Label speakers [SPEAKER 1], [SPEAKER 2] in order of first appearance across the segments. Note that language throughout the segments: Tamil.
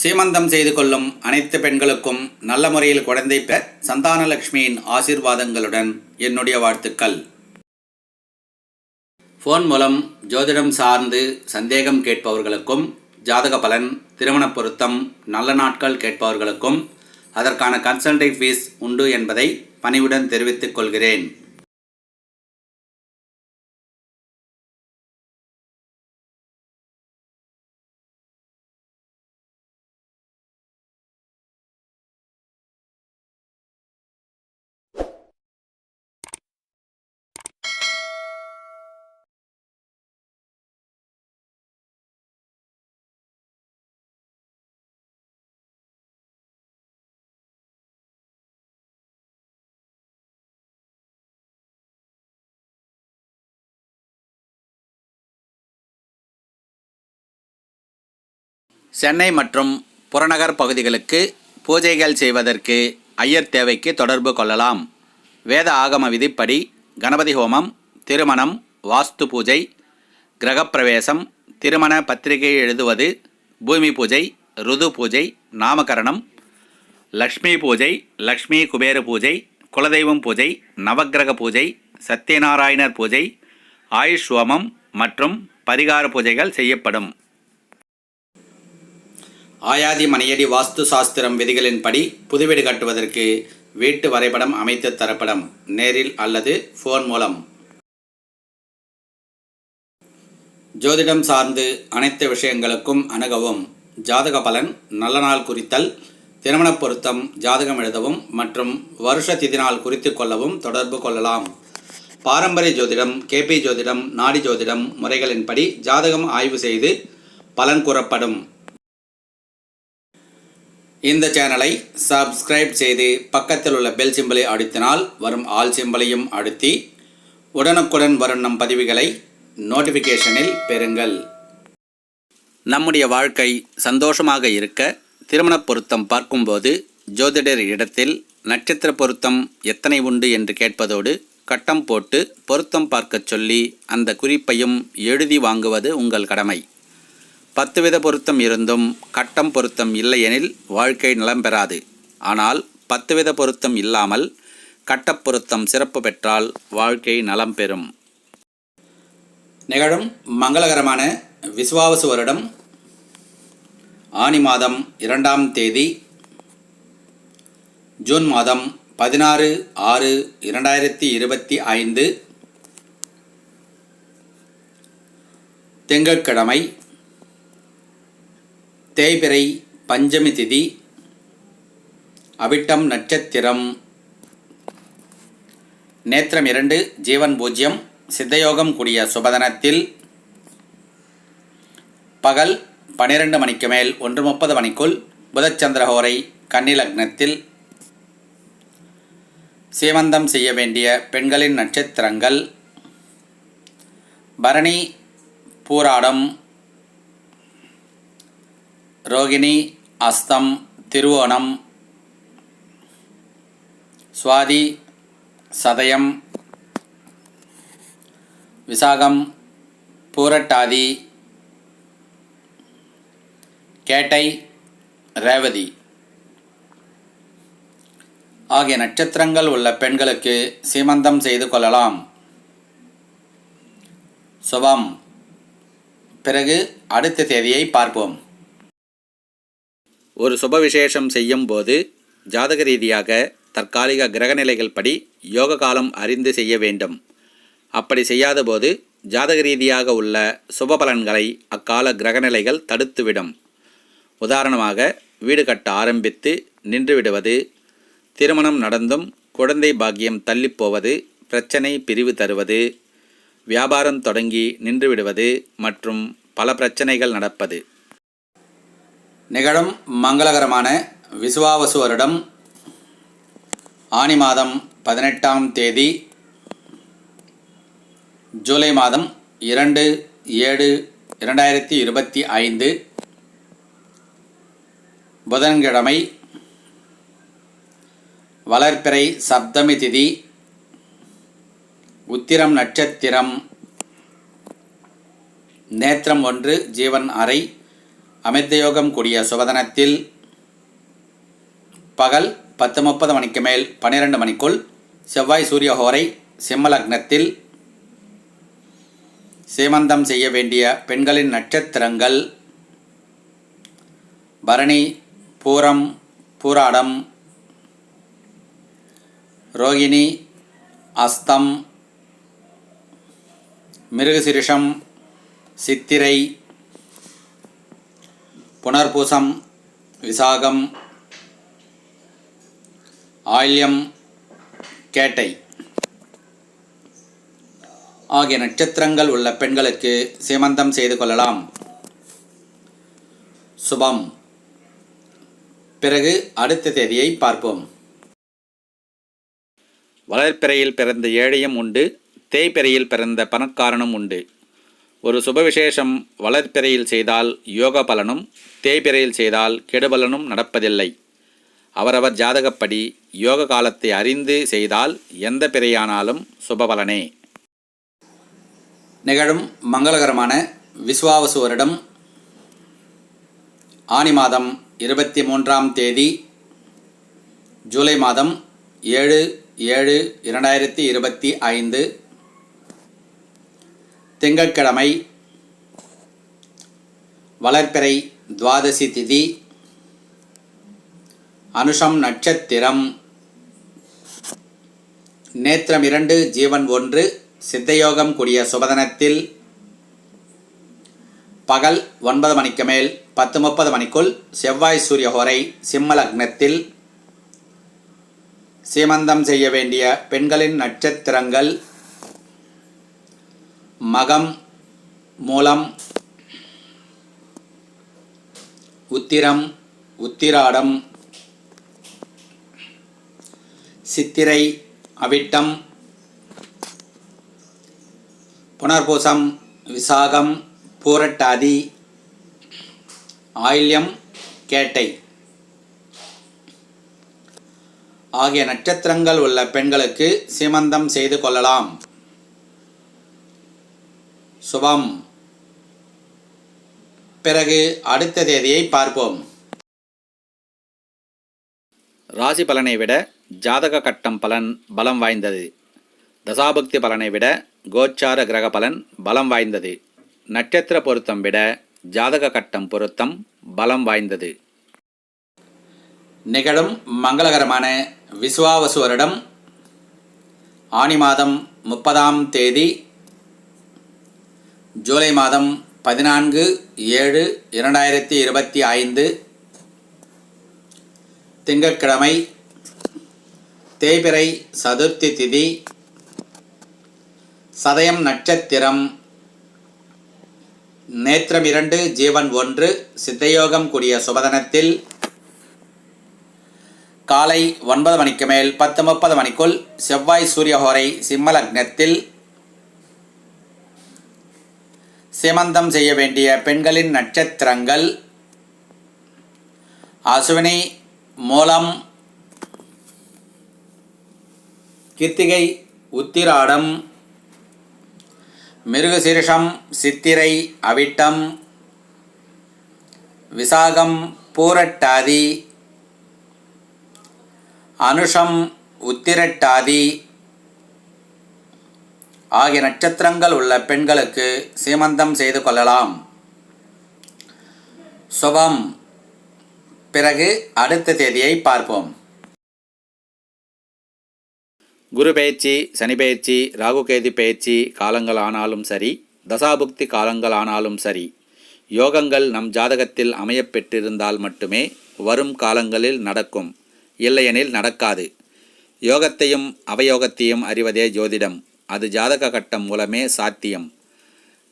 [SPEAKER 1] சீமந்தம் செய்து கொள்ளும் அனைத்து பெண்களுக்கும் நல்ல முறையில் குழந்தை பெற சந்தானலட்சுமியின் ஆசீர்வாதங்களுடன் என்னுடைய வாழ்த்துக்கள். ஃபோன் மூலம் ஜோதிடம் சார்ந்து சந்தேகம் கேட்பவர்களுக்கும் ஜாதக பலன் திருமண பொருத்தம் நல்ல நாட்கள் கேட்பவர்களுக்கும் அதற்கான கன்சல்டை ஃபீஸ் உண்டு என்பதை பணிவுடன் தெரிவித்துக் கொள்கிறேன். சென்னை மற்றும் புறநகர் பகுதிகளுக்கு பூஜைகள் செய்வதற்கு ஐயர் தேவைக்கு தொடர்பு கொள்ளலாம். வேத ஆகம விதிப்படி கணபதி ஹோமம் திருமணம் வாஸ்து பூஜை கிரகப்பிரவேசம் திருமண பத்திரிகை எழுதுவது பூமி பூஜை ருது பூஜை நாமகரணம் லக்ஷ்மி பூஜை லக்ஷ்மி குபேர பூஜை குலதெய்வம் பூஜை நவக்கிரக பூஜை சத்யநாராயணர் பூஜை ஆயுஷ் ஹோமம் மற்றும் பரிகார பூஜைகள் செய்யப்படும். ஆயாதி மணியடி வாஸ்து சாஸ்திரம் விதிகளின்படி புதுவீடு கட்டுவதற்கு வீட்டு வரைபடம் அமைத்து தரப்படும். நேரில் அல்லது ஃபோன் மூலம். ஜோதிடம் சார்ந்து அனைத்து விஷயங்களுக்கும் அணுகவும். ஜாதக பலன் நல்ல நாள் குறித்தல் திருமணப் பொருத்தம் ஜாதகம் எழுதவும் மற்றும் வருஷ திதி நாள் குறித்து கொள்ளவும் தொடர்பு கொள்ளலாம். பாரம்பரிய ஜோதிடம் கேபி ஜோதிடம் நாடி ஜோதிடம் முறைகளின்படி ஜாதகம் ஆய்வு செய்து பலன் கூறப்படும். இந்த சேனலை சப்ஸ்கிரைப் செய்து பக்கத்தில் உள்ள பெல் சிம்பலை அழுத்தினால் வரும் ஆல் சிம்பலையும் அழுத்தி உடனுக்குடன் வரும் நம் பதிவுகளை நோட்டிஃபிகேஷனில் பெறுங்கள். நம்முடைய வாழ்க்கை சந்தோஷமாக இருக்க திருமணப் பொருத்தம் பார்க்கும்போது ஜோதிடர் இடத்தில் நட்சத்திர பொருத்தம் எத்தனை உண்டு என்று கேட்பதோடு கட்டம் போட்டு பொருத்தம் பார்க்கச் சொல்லி அந்த குறிப்பையும் எழுதி வாங்குவது உங்கள் கடமை. பத்து வித பொருத்தம் இருந்தும் கட்டம் பொருத்தம் இல்லையெனில் வாழ்க்கை நலம் பெறாது. ஆனால் பத்து வித பொருத்தம் இல்லாமல் கட்டப் பொருத்தம் சிறப்பு பெற்றால் வாழ்க்கை நலம் பெறும். நிகழும் மங்களகரமான விசுவாவசு வருடம் ஆனி மாதம் இரண்டாம் தேதி ஜூன் மாதம் பதினாறு ஆறு இரண்டாயிரத்தி இருபத்தி ஐந்து திங்கட்கிழமை தேய்பிறை பஞ்சமி திதி அவிட்டம் நட்சத்திரம். நேத்திரம் இரண்டு ஜீவன் பூஜ்யம் சித்தயோகம் கூடிய சுபதனத்தில் பகல் பன்னிரண்டு மணிக்கு மேல் ஒன்று முப்பது மணிக்குள் புதச்சந்திரஹோரை கன்னிலக்னத்தில் சீமந்தம் செய்ய வேண்டிய பெண்களின் நட்சத்திரங்கள். பரணி பூராடம் ரோகிணி அஸ்தம் திருவோணம் சுவாதி சதயம் விசாகம் பூரட்டாதி கேட்டை ரேவதி. ஆகிய நட்சத்திரங்கள் உள்ள பெண்களுக்கு சீமந்தம் செய்து கொள்ளலாம். சுபம். பிறகு அடுத்த தேதியை பார்ப்போம். ஒரு சுப விசேஷம் செய்யும் போது ஜாதக ரீதியாக தற்காலிக கிரகநிலைகள் படி யோக காலம் அறிந்து செய்ய வேண்டும். அப்படி செய்யாத போது ஜாதக ரீதியாக உள்ள சுப பலன்களை அக்கால கிரகநிலைகள் தடுத்துவிடும். உதாரணமாக வீடு கட்ட ஆரம்பித்து நின்றுவிடுவது திருமணம் நடந்தும் குழந்தை பாக்கியம் தள்ளிப்போவது பிரச்சனை பிரிவு தருவது வியாபாரம் தொடங்கி நின்றுவிடுவது மற்றும் பல பிரச்சனைகள் நடப்பது. நிகழும் மங்களகரமான விசுவாவசு வருடம் ஆனி மாதம் பதினெட்டாம் தேதி ஜூலை மாதம் இரண்டு ஏழு இரண்டாயிரத்தி இருபத்தி ஐந்து புதன்கிழமை வளர்ப்பிறை சப்தமி திதி உத்திரம் நட்சத்திரம் நேத்திரம் ஒன்று ஜீவன் அறை அமிர்த யோகம் கூடிய சுபதனத்தில் பகல் பத்து முப்பது மணிக்கு மேல் பன்னிரெண்டு மணிக்குள் செவ்வாய் சூரிய ஹோரை சிம்மலக்னத்தில் சீமந்தம் செய்ய வேண்டிய பெண்களின் நட்சத்திரங்கள். பரணி பூரம் பூராடம் ரோகிணி அஸ்தம் மிருகசிரிஷம் சித்திரை புனர்பூசம் விசாகம் ஆயில்யம் கேட்டை ஆகிய நட்சத்திரங்கள் உள்ள பெண்களுக்கு சீமந்தம் செய்து கொள்ளலாம். சுபம். பிறகு அடுத்த தேதியை பார்ப்போம். வளர்ப்பிறையில் பிறந்த ஏழையும் உண்டு தேய்பிறையில் பிறந்த பணக்காரனும் உண்டு. ஒரு சுபவிசேஷம் வளர்ப்பிறையில் செய்தால் யோக பலனும் தேய்பிறையில் செய்தால் கெடுபலனும் நடப்பதில்லை. அவரவர் ஜாதகப்படி யோக காலத்தை அறிந்து செய்தால் எந்த பிறையானாலும் சுபபலனே. நிகழும் மங்களகரமான விஸ்வாவசு வருடம் ஆனி மாதம் இருபத்தி மூன்றாம் தேதி ஜூலை மாதம் ஏழு ஏழு இரண்டாயிரத்தி இருபத்தி ஐந்து திங்கட்கிழமை வளர்ப்பிறை துவாதசி திதி அனுஷம் நட்சத்திரம் நேத்திரம் இரண்டு ஜீவன் ஒன்று சித்தயோகம் கூடிய சுபதனத்தில் பகல் ஒன்பது மணிக்கு மேல் பத்து முப்பது மணிக்குள் செவ்வாய் சூரிய ஹோரை சிம்ம லக்னத்தில் சீமந்தம் செய்ய வேண்டிய பெண்களின் நட்சத்திரங்கள் மகம் மூலம் உத்திரம் உத்திராடம் சித்திரை அவிட்டம் புனர்பூசம் விசாகம் பூரட்டாதி ஆயில்யம் கேட்டை. ஆகிய நட்சத்திரங்கள் உள்ள பெண்களுக்கு சீமந்தம் செய்து கொள்ளலாம். சுபம். பிறகு அடுத்த தேதியை பார்ப்போம். ராசி பலனை விட ஜாதக கட்டம் பலன் பலம் வாய்ந்தது. தசாபக்தி பலனை விட கோச்சார கிரக பலன் பலம் வாய்ந்தது. நட்சத்திர பொருத்தம் விட ஜாதக கட்டம் பொருத்தம் பலம் வாய்ந்தது. நிகழும் மங்களகரமான விசுவாவசு வருடம் ஆனி மாதம் முப்பதாம் தேதி ஜூலை மாதம் பதினான்கு ஏழு இரண்டாயிரத்தி இருபத்தி ஐந்து. திங்கட்கிழமை தேபிரை சதுர்த்தி திதி. சதயம் நட்சத்திரம். நேத்திரம் இரண்டு ஜீவன் ஒன்று சித்தயோகம் கூடிய சுபதனத்தில் காலை ஒன்பது மணிக்கு மேல் பத்து முப்பது மணிக்குள் செவ்வாய் சூரியஹோரை சிம்மலக்னத்தில் சிமந்தம் செய்ய வேண்டிய பெண்களின் நட்சத்திரங்கள். அசுவினி மூலம் கித்திகை உத்திராடம் மிருகசீரிஷம் சித்திரை அவிட்டம் விசாகம் பூரட்டாதி அனுஷம் உத்திரட்டாதி ஆகிய நட்சத்திரங்கள் உள்ள பெண்களுக்கு சீமந்தம் செய்து கொள்ளலாம். சுபம். பிறகு அடுத்த தேதியை பார்ப்போம். குரு பயிற்சி சனி பயிற்சி ராகுகேது பயிற்சி காலங்கள் ஆனாலும் சரி தசாபுக்தி காலங்கள் ஆனாலும் சரி யோகங்கள் நம் ஜாதகத்தில் அமையப்பெற்றிருந்தால் மட்டுமே வரும் காலங்களில் நடக்கும். இல்லையெனில் நடக்காது. யோகத்தையும் அவயோகத்தையும் அறிவதே ஜோதிடம். அது ஜாதக கட்டம் மூலமே சாத்தியம்.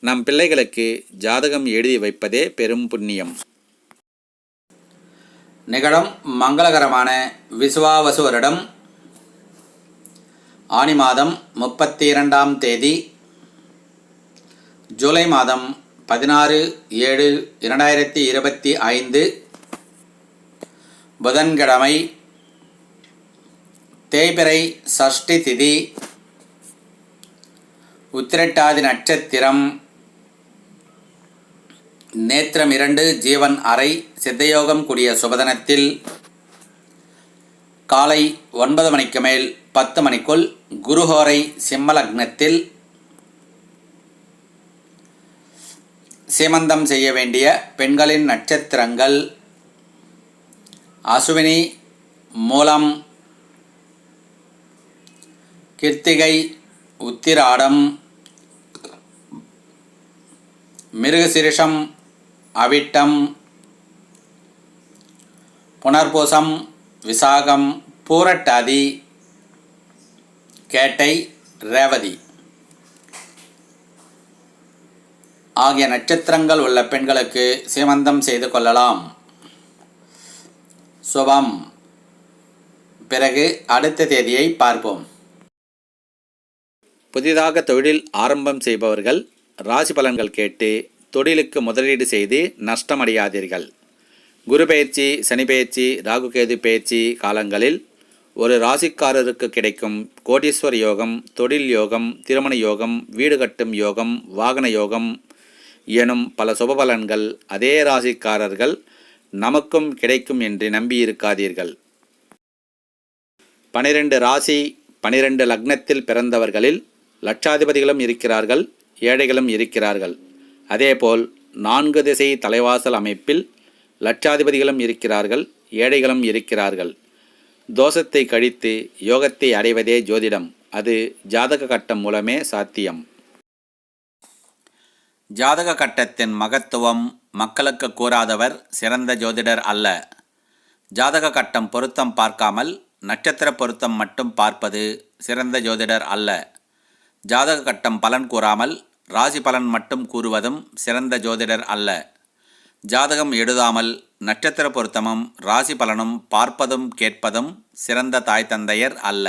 [SPEAKER 1] நம் பிள்ளைகளுக்கு ஜாதகம் எழுதி வைப்பதே பெரும் புண்ணியம். நிகழும் மங்களகரமான விசுவாவசுவரிடம் ஆணி ஆனி மாதம் முப்பத்தி இரண்டாம் தேதி. ஜூலை மாதம் பதினாறு ஏழு இரண்டாயிரத்தி இருபத்தி ஐந்து. புதன்கிழமை தேய்பிறை சஷ்டி திதி. உத்திரட்டாதி நட்சத்திரம். நேத்திரம் இரண்டு ஜீவன் அறை சித்தயோகம் கூடிய சுபதனத்தில். காலை ஒன்பது மணிக்கு மேல் பத்து மணிக்குள் குருஹோரை சிம்மலக்னத்தில். சீமந்தம் செய்ய வேண்டிய பெண்களின் நட்சத்திரங்கள். அசுவினி மூலம். கிருத்திகை உத்திராடம் மிருகசிரிஷம் அவிட்டம் புனர்பூசம் விசாகம் பூரட்டாதி கேட்டை ரேவதி. ஆகிய நட்சத்திரங்கள் உள்ள பெண்களுக்கு சீமந்தம் செய்து கொள்ளலாம். சுபம். பிறகு அடுத்த தேதியை பார்ப்போம். புதிதாக தொழில் ஆரம்பம் செய்பவர்கள் ராசி பலன்கள் கேட்டு தொழிலுக்கு முதலீடு செய்து நஷ்டமடையாதீர்கள். குரு பயிற்சி சனி பயிற்சி ராகுகேது பயிற்சி காலங்களில் ஒரு ராசிக்காரருக்கு கிடைக்கும் கோடீஸ்வர யோகம் தொழில் யோகம் திருமண யோகம் வீடு கட்டும் யோகம் வாகன யோகம் எனும் பல சுபபலன்கள் அதே ராசிக்காரர்கள் நமக்கும் கிடைக்கும் என்று நம்பியிருக்காதீர்கள் பனிரெண்டு ராசி பனிரெண்டு லக்னத்தில் பிறந்தவர்களில் லட்சாதிபதிகளும் இருக்கிறார்கள் ஏழைகளும் இருக்கிறார்கள். அதேபோல் நான்கு திசை தலைவாசல் அமைப்பில் லட்சாதிபதிகளும் இருக்கிறார்கள் ஏழைகளும் இருக்கிறார்கள். தோஷத்தை கழித்து யோகத்தை அடைவதே ஜோதிடம். அது ஜாதக கட்டம் மூலமே சாத்தியம். ஜாதக கட்டத்தின் மகத்துவம் மக்களுக்கு கூறாதவர் சிறந்த ஜோதிடர் அல்ல. ஜாதக கட்டம் பொருத்தம் பார்க்காமல் நட்சத்திர பொருத்தம் மட்டும் பார்ப்பது சிறந்த ஜோதிடர் அல்ல. ஜாதக கட்டம் பலன் கூறாமல் ராசி பலன் மட்டும் கூறுவதும் சிறந்த ஜோதிடர் அல்ல. ஜாதகம் எழுதாமல் நட்சத்திர பொருத்தமும் ராசி பலனும் பார்ப்பதும் கேட்பதும் சிறந்த தாய் தந்தையர் அல்ல.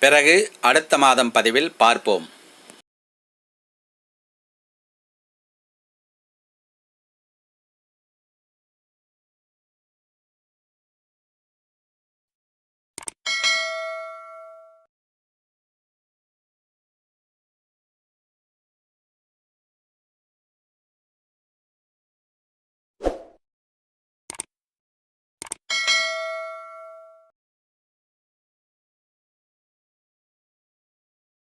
[SPEAKER 1] பிறகு அடுத்த மாதம் பதிவில் பார்ப்போம்.